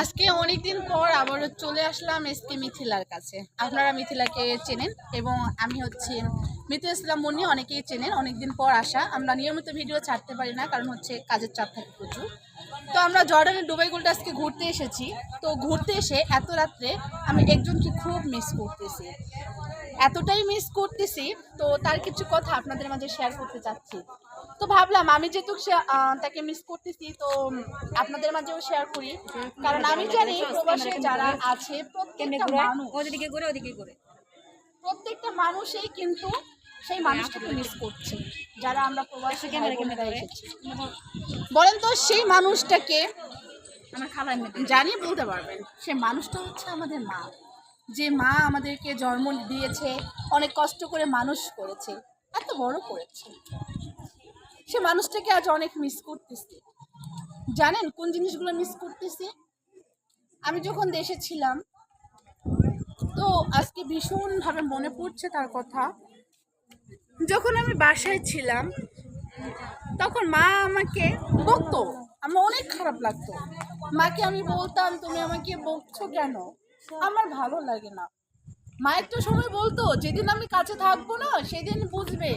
আজকে অনেকদিন পর আবার চলে আসলাম এসকে মিথিলার কাছে। আপনারা মিথিলাকে চেনেন এবং আমি হচ্ছে মিথিলা ইসলাম মুন্নি অনেকেই চেনেন। অনেকদিন পর আসা। আমরা নিয়মিত ভিডিও ছাড়তে পারি না কারণ হচ্ছে কাজের চাপ থাকে প্রচুর। তো আমরা জর্ডানের দুবাই গোলটা আজকে ঘুরতে এসেছি। তো ঘুরতে এসে এত রাত্রে আমি একজনকে খুব মিস করতেছি। এতটাই মিস করতেছি তো তার কিছু কথা আপনাদের মাঝে শেয়ার করতে চাচ্ছি। তো ভাবলাম আমি যেহেতু তাকে মিস করতেছি তো আপনাদের মাঝেও শেয়ার করি। কারণ আমি জানি প্রবাসে যারা আছে প্রত্যেকটা মানুষ ওদিকে করে ওদিকে করে প্রত্যেকটা মানুষই কিন্তু সেই মানুষটাকে মিস করছে যারা আমরা প্রবাসী বলেন তো সেই মানুষটাকে জানি বলতে পারবেন সে মানুষটা হচ্ছে আমাদের মা। যে মা আমাদেরকে জন্ম দিয়েছে অনেক কষ্ট করে মানুষ করেছে এত বড় করেছে। সে মানুষটাকে আজ অনেক মিস করতেছি। জানেন কোন জিনিসগুলো মিস করতেছি? আমি যখন দেশে ছিলাম, তো আজকে ভীষণভাবে মনে পড়ছে তার কথা। যখন আমি বাসায় ছিলাম, তখন মা আমাকে বকতো, আমার অনেক খারাপ লাগতো। মাকে আমি বলতাম, তুমি আমাকে বকছো কেন? আমার ভালো লাগে না। মা একটা সময় বলতো, যেদিন আমি কাছে থাকব না, সেদিন বুঝবে।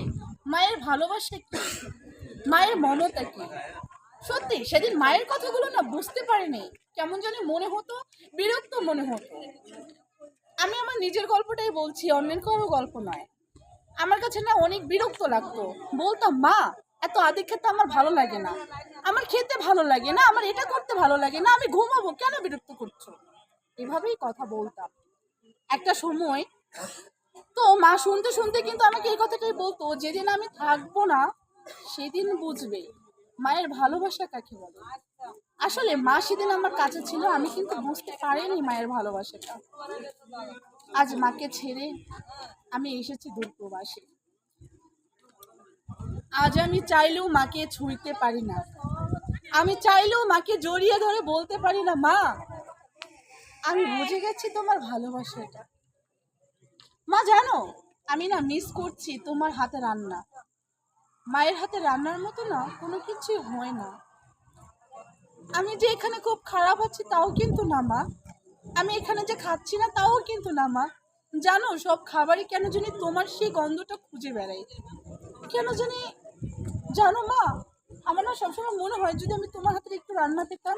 মায়ের ভালোবাসা কি? মায়ের মমতা কি? সত্যি, সেদিন মায়ের কথাগুলো না বুঝতে পারিনি। কেমন জানি মনে হতো, বিরক্ত মনে হতো। আমি আমার নিজের গল্পটাই বলছি, অন্যের কারও গল্প নয়। আমার কাছে না অনেক বিরক্ত লাগতো। বলতাম, মা, এত আদি খেতে আমার ভালো লাগে না। আমার খেতে ভালো লাগে না, আমার এটা করতে ভালো লাগে না, আমি ঘুমাবো, কেন বিরক্ত করছ? এভাবেই কথা বলতাম। একটা সময় তো মা শুনতে শুনতে কিন্তু আমাকে এই কথাটাই বলতো, যেদিন আমি থাকব না সেদিন বুঝবে মায়ের ভালোবাসা কাকে বলে। আসলে মা সেদিন আমার কাছে ছিল, আমি কিন্তু বুঝতে পারিনি মায়ের ভালোবাসাটা। আজ মাকে ছেড়ে আমি এসেছি দূরপ্রবাসে আজ আমি চাইলেও মাকে ছুঁইতে পারি না। আমি চাইলেও মাকে জড়িয়ে ধরে বলতে পারি না, মা, আমি বুঝে গেছি তোমার ভালোবাসাটা। মা, জানো, আমি না মিস করছি তোমার হাতে রান্না। মায়ের হাতে রান্নার মতো না, কোনো কিছুই হয় না। আমি যে এখানে খুব খারাপ আছি তাও কিন্তু না, মা। আমি এখানে যে খাচ্ছি না তাও কিন্তু না, মা। জানো, সব খাবারই কেন জানি তোমার সেই গন্ধটা খুঁজে বেড়াই কেন জানি, জানো, মা, আমার না সবসময় মনে হয় যদি আমি তোমার হাতে একটু রান্না পেতাম,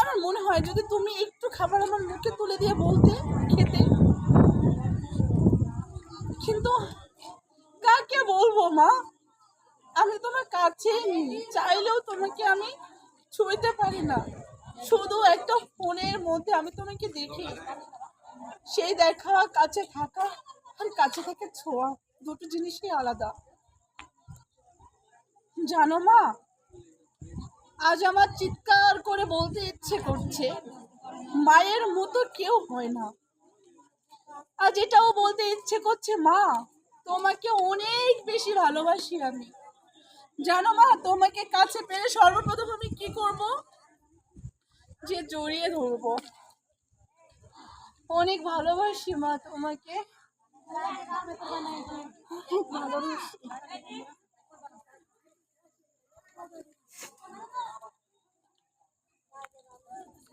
আমার মনে হয় যদি তুমি একটু খাবার আমার মুখে তুলে দিয়ে বলতে, খেতে কিন্তু কাকে বলব মা, আমি তোমার কাছে চাইলেও তোমাকে আমি ছুঁইতে পারি না। শুধু একটা ফোনের মধ্যে আমি তোমাকে দেখি। সেই দেখা, কাছে থাকা আর কাছে থেকে ছোঁয়া, দুটো জিনিসই আলাদা। জানো মা, আজ আমার চিৎকার করে বলতে ইচ্ছে করছে, মায়ের মতো কেউ হয় না। আজ এটাও বলতে ইচ্ছে করছে, মা তোমাকে অনেক বেশি ভালোবাসি আমি। জানো মা, তোমাকে কাছে পেলে সর্বপ্রথম আমি কি করব? যে জড়িয়ে ধরবো। অনেক ভালোবাসি মা তোমাকে। ভালোবাসি।